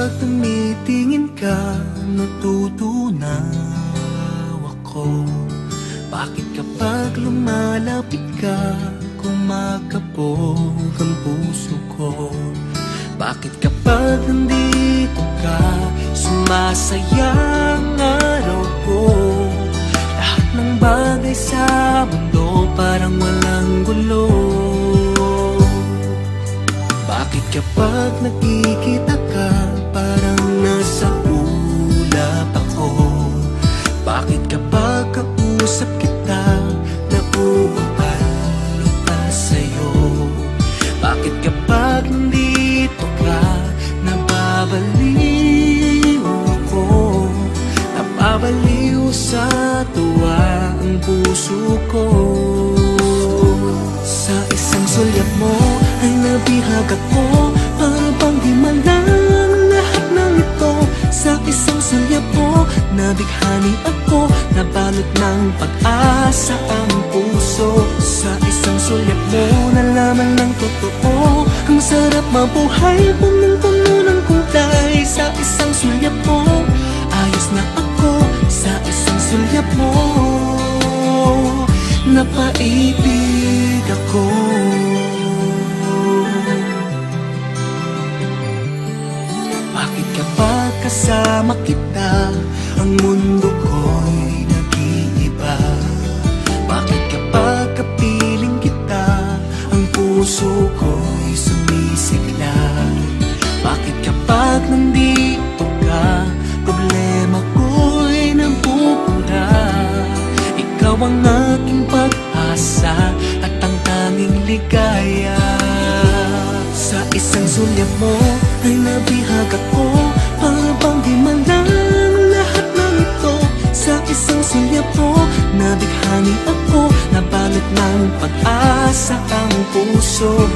kapag tumitingin ka Natutunaw ako. Bakit kapag lumalapit ka Kumakabog ang puso ko? Bakit kapag nandito ka Sumasaya ang araw ko? Lahat ng bagay sa mundo Parang walang gulo. Bakit kapag nakikita ka Parang nasa ulap ako. Bakit kapag kausap kita? Nauutal-utal sa'yo. Bakit kapag nandito ka? Nababaliw ako. Napabaliw sa tuwa ang puso ko. Sa isang sulyap mo ay nabihag ako mo nabighani ako Nabalot ng pag-asa ang puso. Sa isang sulyap mo nalaman ng totoo Ang sarap mabuhay punong-puno ng kulay. Sa isang sulyap mo ayos na ako. Sa isang sulyap mo napaibig kasama kita Ang mundo ko'y nag-iiba. Bakit kapag kapiling kita Ang puso ko'y sumisigla? Bakit kapag nandito ka Problema ko'y nabubura Ikaw ang aking pag-asa At ang tanging ligaya. Sa isang sulyap mo Ay nabihag ako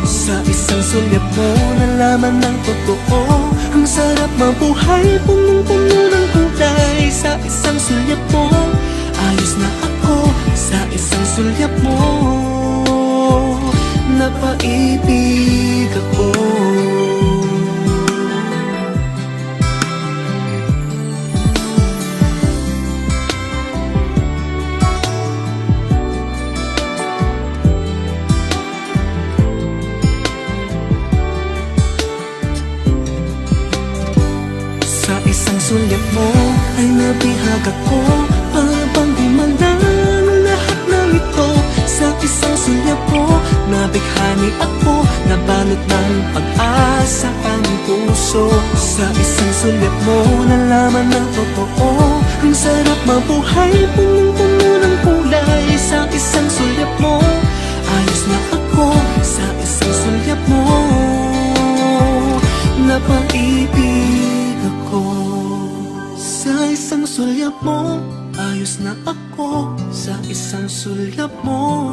Sa isang sulyap mo Nalaman ng totoo Ang sarap mabuhay Punong-puno ng kulay. Sa isang sulyap mo Ayos na ako. Sa isang sulyap mo Napaibig ako sulyap mo ay nabihag ako Para bang di malang lahat ng ito Sa isang sulyap mo nabighani ako Nabalot ng pag-asa ang puso. Sa isang sulyap mo nalaman ng totoo Ang sarap mabuhay. punong-puno isang sulyap mo. Ayos na ako Sa isang sulyap mo